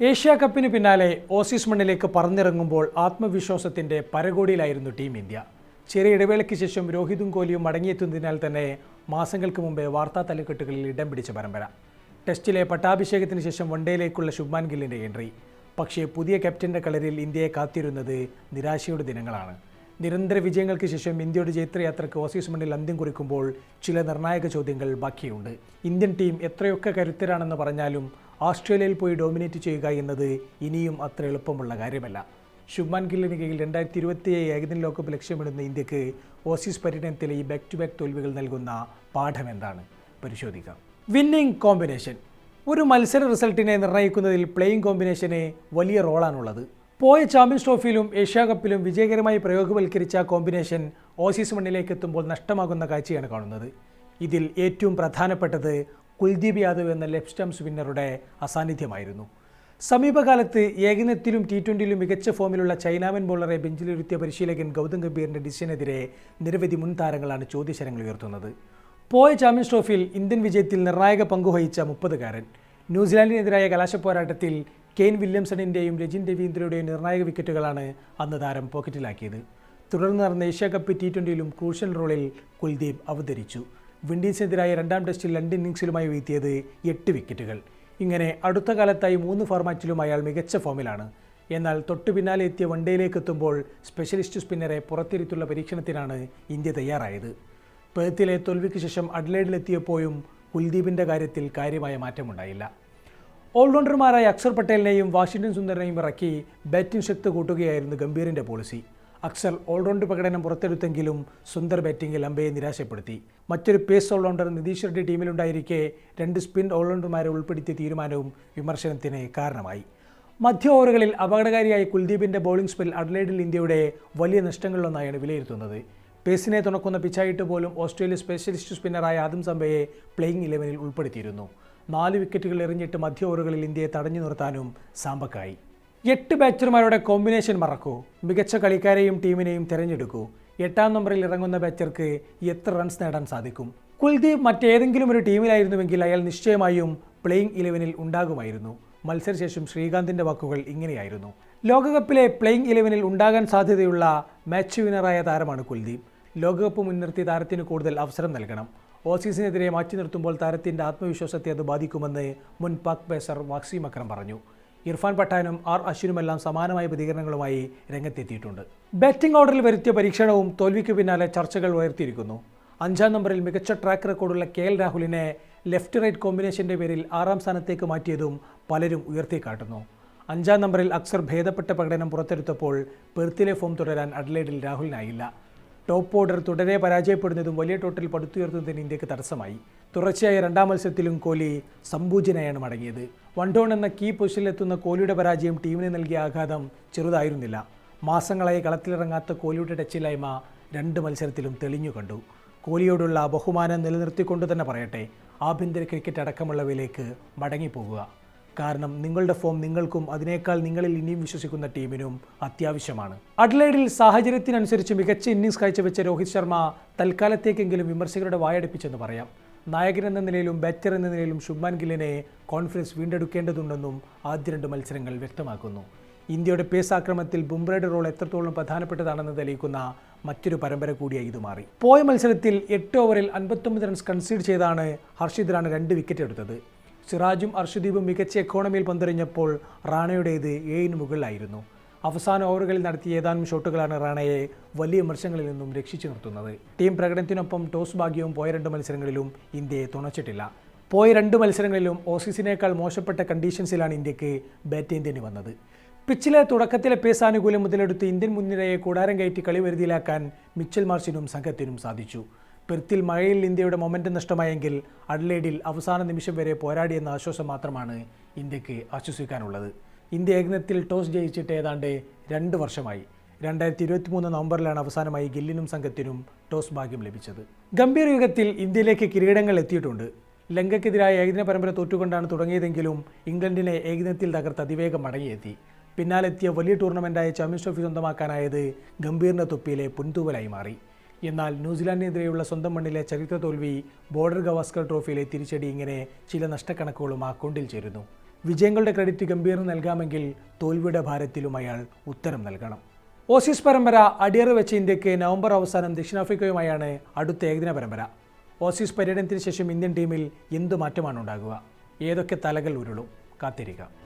Asia കപ്പിന് പിന്നാലെ Aussies മണ്ണിലേക്ക് പറന്നിറങ്ങുമ്പോൾ ആത്മവിശ്വാസത്തിന്റെ പരകോടിയിലായിരുന്നു ടീം ഇന്ത്യ. ചെറിയ ഇടവേളയ്ക്ക് ശേഷം രോഹിതും കോലിയും മടങ്ങിയെത്തുന്നതിനാൽ തന്നെ മാസങ്ങൾക്ക് മുമ്പേ വാർത്താ തലക്കെട്ടുകളിൽ ഇടം പിടിച്ച പരമ്പര. ടെസ്റ്റിലെ പട്ടാഭിഷേകത്തിന് ശേഷം വൺഡേയിലേക്കുള്ള ശുഭ്മാൻ ഗില്ലിന്റെ എൻട്രി. പക്ഷേ പുതിയ ക്യാപ്റ്റന്റെ കളരിൽ ഇന്ത്യയെ കാത്തിരുന്നത് നിരാശയുടെ ദിനങ്ങളാണ്. നിരന്തര വിജയങ്ങൾക്ക് ശേഷം ഇന്ത്യയുടെ ജൈത്രയാത്രയ്ക്ക് ഓസീസ് മണ്ണിൽ അന്ത്യം കുറിക്കുമ്പോൾ ചില നിർണായക ചോദ്യങ്ങൾ ബാക്കിയുണ്ട്. ഇന്ത്യൻ ടീം എത്രയൊക്കെ കരുത്തരാണെന്ന് പറഞ്ഞാലും ഓസ്ട്രേലിയയിൽ പോയി ഡോമിനേറ്റ് ചെയ്യുക എന്നത് ഇനിയും അത്ര എളുപ്പമുള്ള കാര്യമല്ല. ശുഭ്മാൻ ഗില്ലിന് കീഴിൽ രണ്ടായിരത്തി ഇരുപത്തിയേഴ് ഏകദിന ലോകകപ്പ് ലക്ഷ്യമിടുന്ന ഇന്ത്യയ്ക്ക് ഓസീസ് പര്യടനത്തിലെ ഈ ബാക്ക് ടു ബാക്ക് തോൽവികൾ നൽകുന്ന പാഠം എന്താണ്? പരിശോധിക്കാം. വിന്നിംഗ് കോമ്പിനേഷൻ ഒരു മത്സര റിസൾട്ടിനെ നിർണയിക്കുന്നതിൽ പ്ലേയിങ് കോമ്പിനേഷന് വലിയ റോളാണുള്ളത് പോയ ചാമ്പ്യൻസ് ട്രോഫിയിലും ഏഷ്യാ കപ്പിലും വിജയകരമായി പ്രയോഗവൽക്കരിച്ച കോമ്പിനേഷൻ ഓസീസ് മണ്ണിലേക്ക് എത്തുമ്പോൾ നഷ്ടമാകുന്ന കാഴ്ചയാണ് കാണുന്നത്. ഇതിൽ ഏറ്റവും പ്രധാനപ്പെട്ടത് കുൽദീപ് യാദവ് എന്ന ലെഫ്റ്റ് സ്റ്റംപ് സ്പിന്നറുടെ അസാന്നിധ്യമായിരുന്നു. സമീപകാലത്ത് ഏകദിനത്തിലും ടി ട്വന്റിയിലും മികച്ച ഫോമിലുള്ള ചൈനാമൻ ബോളറെ ബെഞ്ചിലിരുത്തിയ പരിശീലകൻ ഗൗതം ഗംഭീറിന്റെ ഡിസിഷനെതിരെ നിരവധി മുൻ താരങ്ങളാണ് ചോദ്യശരങ്ങൾ ഉയർത്തുന്നത്. പോയ ചാമ്പ്യൻസ് ട്രോഫിയിൽ ഇന്ത്യൻ വിജയത്തിൽ നിർണായക പങ്കുവഹിച്ച മുപ്പതുകാരൻ. ന്യൂസിലാൻഡിനെതിരായ കലാശപ്പോരാട്ടത്തിൽ കെയ്ൻ വില്യംസണിന്റെയും രജിൻ രവീന്ദ്രയുടെയും നിർണായക വിക്കറ്റുകളാണ് അന്ന് താരം പോക്കറ്റിലാക്കിയത്. തുടർന്ന് നടന്ന ഏഷ്യാകപ്പ് ടി ട്വന്റിയിലും ക്രൂഷ്യൽ റോളിൽ കുൽദീപ് അവതരിച്ചു. വിൻഡീസിനെതിരായ രണ്ടാം ടെസ്റ്റിൽ രണ്ട് ഇന്നിംഗ്സിലുമായി വീഴ്ത്തിയത് എട്ട് വിക്കറ്റുകൾ. ഇങ്ങനെ അടുത്ത കാലത്തായി മൂന്ന് ഫോർമാറ്റിലും അയാൾ മികച്ച ഫോമിലാണ്. എന്നാൽ തൊട്ടു പിന്നാലെ എത്തിയ വൺഡേയിലേക്ക് എത്തുമ്പോൾ സ്പെഷ്യലിസ്റ്റ് സ്പിന്നറെ പുറത്തിരുത്തുള്ള പരീക്ഷണത്തിനാണ് ഇന്ത്യ തയ്യാറായത്. പേത്തിലെ തോൽവിക്ക് ശേഷം അഡ്ലേഡിലെത്തിയപ്പോഴും കുൽദീപിന്റെ കാര്യത്തിൽ കാര്യമായ മാറ്റമുണ്ടായില്ല. ഓൾറൗണ്ടർമാരായ അക്സർ പട്ടേലിനെയും വാഷിംഗ്ടൺ സുന്ദറിനെയും ഇറക്കി ബാറ്റിംഗ് ശക്തി കൂട്ടുകയായിരുന്നു ഗംഭീറിന്റെ പോളിസി. അക്സർ ഓൾറൗണ്ട് പ്രകടനം പുറത്തെടുത്തെങ്കിലും സുന്ദർ ബാറ്റിംഗിൽ അമ്പയെ നിരാശപ്പെടുത്തി. മറ്റൊരു പേസ് ഓൾറൗണ്ടർ നിതീഷ് റെഡ്ഡി ടീമിലുണ്ടായിരിക്കെ രണ്ട് സ്പിൻ ഓൾറൗണ്ടർമാരെ ഉൾപ്പെടുത്തിയ തീരുമാനവും വിമർശനത്തിന് കാരണമായി. മധ്യ ഓവറുകളിൽ അപകടകാരിയായ കുൽദീപിന്റെ ബൗളിംഗ് സ്പെൽ അഡ്ലൈഡിൽ ഇന്ത്യയുടെ വലിയ നഷ്ടങ്ങളിലൊന്നായാണ് വിലയിരുത്തുന്നത്. പേസിനെ തുണക്കുന്ന പിച്ചായിട്ട് പോലും ഓസ്ട്രേലിയ സ്പെഷ്യലിസ്റ്റ് സ്പിന്നറായ ആദം സംബയെ പ്ലേയിങ് ഇലവനിൽ ഉൾപ്പെടുത്തിയിരുന്നു. നാല് വിക്കറ്റുകൾ എറിഞ്ഞിട്ട് മധ്യ ഓവറുകളിൽ ഇന്ത്യയെ തടഞ്ഞു നിർത്താനും സാമ്പക്കായി. എട്ട് ബാറ്റർമാരുടെ കോമ്പിനേഷൻ മറക്കൂ. മികച്ച കളിക്കാരെയും ടീമിനെയും തിരഞ്ഞെടുക്കൂ. എട്ടാം നമ്പറിൽ ഇറങ്ങുന്ന ബാറ്റർക്ക് എത്ര റൺസ് നേടാൻ സാധിക്കും? കുൽദീപ് മറ്റേതെങ്കിലും ഒരു ടീമിലായിരുന്നുവെങ്കിൽ അയാൾ നിശ്ചയമായും പ്ലേയിങ് ഇലവനിൽ ഉണ്ടാകുമായിരുന്നു. മത്സരശേഷം ശ്രീകാന്തിന്റെ വാക്കുകൾ ഇങ്ങനെയായിരുന്നു. ലോകകപ്പിലെ പ്ലേയിങ് ഇലവനിൽ ഉണ്ടാകാൻ സാധ്യതയുള്ള മാച്ച് വിന്നറായ താരമാണ് കുൽദീപ്. ലോകകപ്പ് മുൻനിർത്തി താരത്തിന് കൂടുതൽ അവസരം നൽകണം. ഓസീസിനെതിരെ മാറ്റി നിർത്തുമ്പോൾ താരത്തിന്റെ ആത്മവിശ്വാസത്തെ അത് ബാധിക്കുമെന്ന് മുൻ പാക് പേസർ വാക്സി അക്രം പറഞ്ഞു. ഇർഫാൻ പട്ടാനും ആർ അശ്വിനുമെല്ലാം സമാനമായ പ്രതികരണങ്ങളുമായി രംഗത്തെത്തിയിട്ടുണ്ട്. ബാറ്റിംഗ് ഓർഡറിൽ വരുത്തിയ പരീക്ഷണവും തോൽവിക്ക് പിന്നാലെ ചർച്ചകൾ ഉയർത്തിയിരിക്കുന്നു. അഞ്ചാം നമ്പറിൽ മികച്ച ട്രാക്ക് റെക്കോർഡുള്ള കെ എൽ രാഹുലിനെ ലെഫ്റ്റ് റൈറ്റ് കോമ്പിനേഷന്റെ പേരിൽ ആറാം സ്ഥാനത്തേക്ക് മാറ്റിയതും പലരും ഉയർത്തിക്കാട്ടുന്നു അഞ്ചാം നമ്പറിൽ അക്സർ ഭേദപ്പെട്ട പ്രകടനം പുറത്തെടുത്തപ്പോൾ പെർത്തിലെ ഫോം തുടരാൻ അഡ്ലൈഡിൽ രാഹുലിനായില്ല. ടോപ്പ് ഓർഡർ തുടരെ പരാജയപ്പെടുന്നതും വലിയ ടോട്ടൽ പടുത്തുയർത്തുന്നതിന് ഇന്ത്യയ്ക്ക് തടസ്സമായി. തുടർച്ചയായ രണ്ടാം മത്സരത്തിലും കോഹ്ലി സമ്പൂജനയാണ് മടങ്ങിയത്. വൺ ഡൗൺ എന്ന കീ പൊസിഷനിലെത്തുന്ന കോഹ്ലിയുടെ പരാജയം ടീമിന് നൽകിയ ആഘാതം ചെറുതായിരുന്നില്ല. മാസങ്ങളായി കളത്തിലിറങ്ങാത്ത കോഹ്ലിയുടെ ടച്ചില്ലായ്മ രണ്ട് മത്സരത്തിലും തെളിഞ്ഞു കണ്ടു. കോഹ്ലിയോടുള്ള ബഹുമാനം നിലനിർത്തിക്കൊണ്ട് തന്നെ പറയട്ടെ ആഭ്യന്തര ക്രിക്കറ്റ് അടക്കമുള്ളവയിലേക്ക് മടങ്ങിപ്പോകുക. കാരണം നിങ്ങളുടെ ഫോം നിങ്ങൾക്കും അതിനേക്കാൾ നിങ്ങളിൽ ഇനിയും വിശ്വസിക്കുന്ന ടീമിനും അത്യാവശ്യമാണ്. അഡ്ലൈഡിൽ സാഹചര്യത്തിനനുസരിച്ച് മികച്ച ഇന്നിംഗ്സ് കാഴ്ചവെച്ച രോഹിത് ശർമ്മ തൽക്കാലത്തേക്കെങ്കിലും വിമർശകരുടെ വായടിപ്പിച്ചെന്ന് പറയാം. നായകൻ എന്ന നിലയിലും ബാറ്റർ എന്ന നിലയിലും ശുഭ്മാൻ ഗില്ലിനെ കോൺഫിഡൻസ് വീണ്ടെടുക്കേണ്ടതുണ്ടെന്നും ആദ്യ രണ്ട് മത്സരങ്ങൾ വ്യക്തമാക്കുന്നു. ഇന്ത്യയുടെ പേസ് ആക്രമണത്തിൽ ബുംറയുടെ റോൾ എത്രത്തോളം പ്രധാനപ്പെട്ടതാണെന്ന് തെളിയിക്കുന്ന മറ്റൊരു പരമ്പര കൂടിയായി ഇത് മാറി. പോയ മത്സരത്തിൽ എട്ട് ഓവറിൽ അൻപത്തൊമ്പത് റൺസ് കൺസീഡ് ചെയ്താണ് ഹർഷിദ് റാണ് രണ്ട് വിക്കറ്റ് എടുത്തത്. സിറാജും അർഷദീപും മികച്ച എക്കോണമിയിൽ പന്തെറിഞ്ഞപ്പോൾ റാണയുടേത് ഏഴിന് മുകളിലായിരുന്നു. അവസാന ഓവറുകളിൽ നടത്തിയ ഏതാനും ഷോട്ടുകളാണ് റാണയെ വലിയ വിമർശങ്ങളിൽ നിന്നും രക്ഷിച്ചു നിർത്തുന്നത്. ടീം പ്രകടനത്തിനൊപ്പം ടോസ് ഭാഗ്യവും പോയ രണ്ട് മത്സരങ്ങളിലും ഇന്ത്യയെ തുണച്ചിട്ടില്ല. പോയ രണ്ട് മത്സരങ്ങളിലും ഓസീസിനേക്കാൾ മോശപ്പെട്ട കണ്ടീഷൻസിലാണ് ഇന്ത്യയ്ക്ക് ബാറ്റ് ചെയ്യേണ്ടി വന്നത്. പിച്ചിലെ തുടക്കത്തിലെ പേസ് ആനുകൂല്യം മുതലെടുത്ത് ഇന്ത്യൻ മുൻനിരയെ കൂടാരം കയറ്റി കളി വരുതിയിലാക്കാൻ മിച്ചൽ മാർച്ചിനും സംഘത്തിനും സാധിച്ചു. പെർത്തിൽ മഴയിൽ ഇന്ത്യയുടെ മൊമെന്റം നഷ്ടമായെങ്കിൽ അഡ്ലേഡിൽ അവസാന നിമിഷം വരെ പോരാടിയെന്ന ആശ്വാസം മാത്രമാണ് ഇന്ത്യയ്ക്ക് ആശ്വസിക്കാനുള്ളത്. ഇന്ത്യ ഏകദിനത്തിൽ ടോസ് ജയിച്ചിട്ട് ഏതാണ്ട് രണ്ട് വർഷമായി. രണ്ടായിരത്തി ഇരുപത്തി മൂന്ന് നവംബറിലാണ് അവസാനമായി ഗില്ലിനും സംഘത്തിനും ടോസ് ഭാഗ്യം ലഭിച്ചത്. ഗംഭീർ യുഗത്തിൽ ഇന്ത്യയിലേക്ക് കിരീടങ്ങൾ എത്തിയിട്ടുണ്ട്. ലങ്കയ്ക്കെതിരായ ഏകദിന പരമ്പര തോറ്റുകൊണ്ടാണ് തുടങ്ങിയതെങ്കിലും ഇംഗ്ലണ്ടിനെ ഏകദിനത്തിൽ തകർത്ത് അതിവേഗം മടങ്ങിയെത്തി. പിന്നാലെത്തിയ വലിയ ടൂർണമെന്റായ ചാമ്പ്യൻസ് ട്രോഫി സ്വന്തമാക്കാനായത് ഗംഭീറിന്റെ തൊപ്പിയിലെ പുൻതൂവലായി മാറി. എന്നാൽ ന്യൂസിലാൻഡിനെതിരെയുള്ള സ്വന്തം മണ്ണിലെ ചരിത്ര തോൽവി ബോർഡർ ഗവാസ്കർ ട്രോഫിയിലെ തിരിച്ചടി ഇങ്ങനെ ചില നഷ്ടക്കണക്കുകളും ആ കൊണ്ടിൽ ചേരുന്നു. വിജയങ്ങളുടെ ക്രെഡിറ്റ് ഗംഭീറിന് നൽകാമെങ്കിൽ തോൽവിയുടെ ഭാരത്തിലും അയാൾ ഉത്തരം നൽകണം. ഓസീസ് പരമ്പര അടിയറ വെച്ച ഇന്ത്യയ്ക്ക് നവംബർ അവസാനം ദക്ഷിണാഫ്രിക്കയുമായാണ് അടുത്ത ഏകദിന പരമ്പര. ഓസീസ് പര്യടനത്തിന് ശേഷം ഇന്ത്യൻ ടീമിൽ എന്തു മാറ്റമാണ് ഉണ്ടാകുക? ഏതൊക്കെ തലകൾ ഉരുളും? കാത്തിരിക്കാം.